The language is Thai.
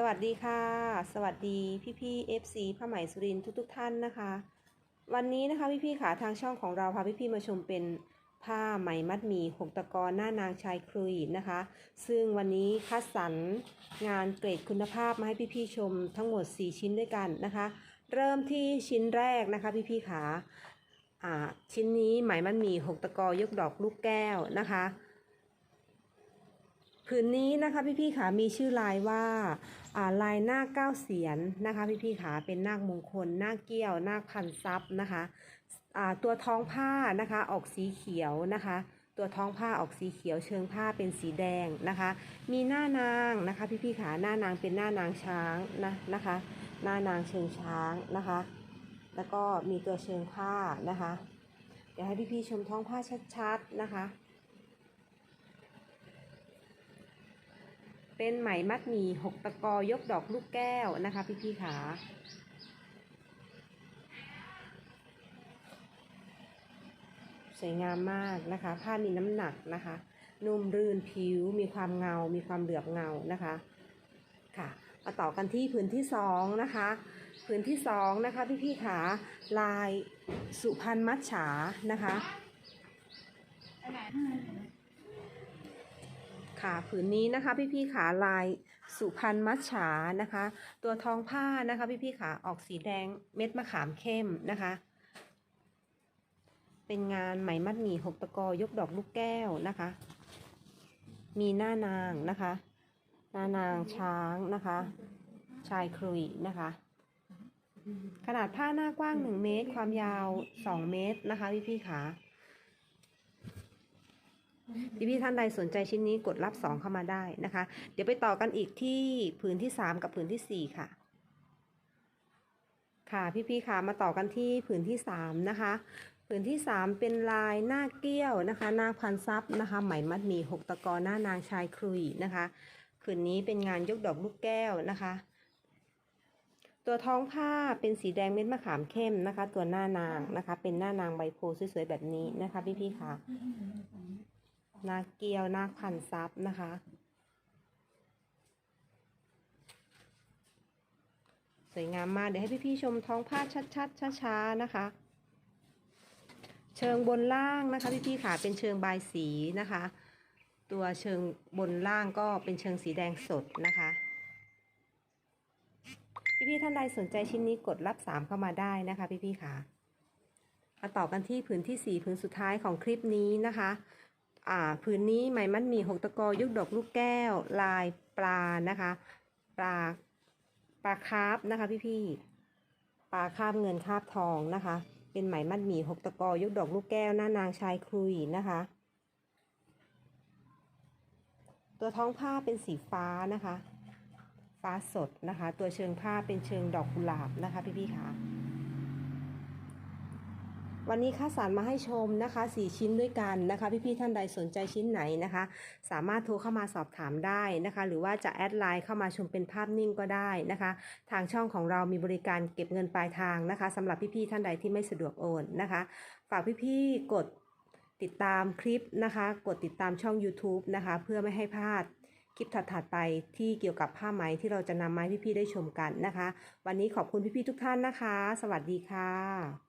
สวัสดีค่ะ สวัสดีพี่พี่ๆ FC ผ้าไหมสุรินทุกทุกท่านนะคะ วันนี้นะคะพี่พี่ๆขาทางช่องของเราพาพี่พี่ๆมาชมเป็นผ้าไหมมัดหมี่หกตะกอนหน้านางชายครุยนะคะ ซึ่งวันนี้คัดสรรงานเกรดคุณภาพมาให้พี่พี่ๆชมทั้งหมด 4 ชิ้นด้วยกันนะคะ เริ่มที่ชิ้นแรกนะคะพี่พี่ๆขาอ่าชิ้นนี้ไหมมัดหมี่หกตะกอยกดอกลูกแก้วนะคะ ผืนนี้นะคะพี่พี่ๆขามีชื่อลายว่าลายนาคเก้าเสียนนะคะพี่พี่ๆขาเป็นนาคมงคลนาคเกี้ยวนาคพันทรัพย์นะคะตัวท้องผ้านะคะออกสีเขียวนะคะ ตัวท้องผ้าออกสีเขียวเชิงผ้าเป็นสีแดงนะคะ มีหน้านางนะคะพี่พี่ๆขาหน้านางเป็นหน้านางช้างนะนะคะ หน้านางเชิงช้างนะคะ แล้วก็มีตัวเชิงผ้านะคะเดี๋ยวให้พี่พี่ๆชมท้องผ้าชัดๆนะคะ เป็นไหมมัดหมี่หกตะกอยกดอกลูกแก้วนะคะพี่พี่ๆขาสวยงามมากนะคะ ผ้ามีน้ำหนักนะคะ นุ่มรื่นผิว มีความเงา มีความเหลือบเงานะคะ ค่ะมาต่อกันที่ผืนที่สองนะคะผืนที่สองนะคะพี่พี่ๆขาลายสุพรรณมัจฉานะคะ ค่ะผืนนี้นะคะพี่พี่ๆขาลายสุพรรณมัจฉานะคะ ตัวทองผ้านะคะพี่พี่ๆขาออกสีแดงเม็ดมะขามเข้มนะคะ เป็นงานไหมมัดหมี่หกตะกอยกดอกลูกแก้วนะคะ มีหน้านางนะคะหน้านางช้างนะคะ ชายครุยนะคะ ขนาดผ้าหน้ากว้าง 1 เมตร ความยาว 2 เมตรนะคะพี่พี่ๆขา พี่พี่ๆท่านใดสนใจชิ้นนี้กดรับ 2 เข้ามาได้นะคะ เดี๋ยวไปต่อกันอีกที่ผืนที่ 3 กับผืนทีสี่4 ค่ะ ค่ะพี่พี่ๆค่ะมาต่อกันที่ผืนที่ 3 นะคะ ผืนที่ 3 เป็นลายหน้าเกี้ยวนะคะ หน้าพันซับนะคะไหมมัดหมี่หกตะกอหน้านางชายครุยนะคะ ผืนนี้เป็นงานยกดอกลูกแก้วนะคะ ตัวท้องผ้าเป็นสีแดงเม็ดมะขามเข้มนะคะ ตัวหน้านางนะคะ เป็นหน้านางใบโพสวยๆแบบนี้นะคะ พี่พี่ๆค่ะ นาเกียวนาคพันซับนะคะ สวยงามมาก เดี๋ยวให้พี่ๆชมท้องผ้าชัดๆช้าๆนะคะ เชิงบนล่างนะคะพี่ๆขาเป็นเชิงบายสีนะคะ ตัวเชิงบนล่างก็เป็นเชิงสีแดงสดนะคะพี่ๆท่านใดสนใจชิ้นนี้กดรับสามเข้ามาได้นะคะพี่ๆค่ะมาต่อกันที่ผืนที่สี่ผืนสุดท้ายของคลิปนี้นะคะ อ่าผืนนี้ไหมมัดหมี่หกตะกอยุกดอกลูกแก้ว ลายปลานะคะ ปลาปลาคาร์ฟนะคะพี่พี่ๆปลาคาบเงินคาบทองนะคะ เป็นไหมมัดหมี่หกตะกอยุกดอกลูกแก้วหน้านางชายคุยนะคะ ตัวท้องผ้าเป็นสีฟ้านะคะ ฟ้าสดนะคะ ตัวเชิงผ้าเป็นเชิงดอกกุหลาบนะคะพี่พี่ๆค่ะ วันนี้ค่าสารมาให้ชมนะคะ 4 ชิ้นด้วยกันนะคะ พี่ๆท่านใดสนใจชิ้นไหนนะคะ สามารถโทรเข้ามาสอบถามได้นะคะ หรือว่าจะแอดไลน์เข้ามาชมเป็นภาพนิ่งก็ได้นะคะ ทางช่องของเรามีบริการเก็บเงินปลายทางนะคะสำหรับพี่ๆท่านใดที่ไม่สะดวกโอนนะคะ ฝากพี่ๆกดติดตามคลิปนะคะ กดติดตามช่อง YouTube นะคะ เพื่อไม่ให้พลาดคลิปถัดๆไปที่เกี่ยวกับผ้าไหมที่เราจะนำมาให้พี่ๆได้ชมกันนะคะ วันนี้ขอบคุณพี่ๆทุกท่านนะคะ สวัสดีค่ะ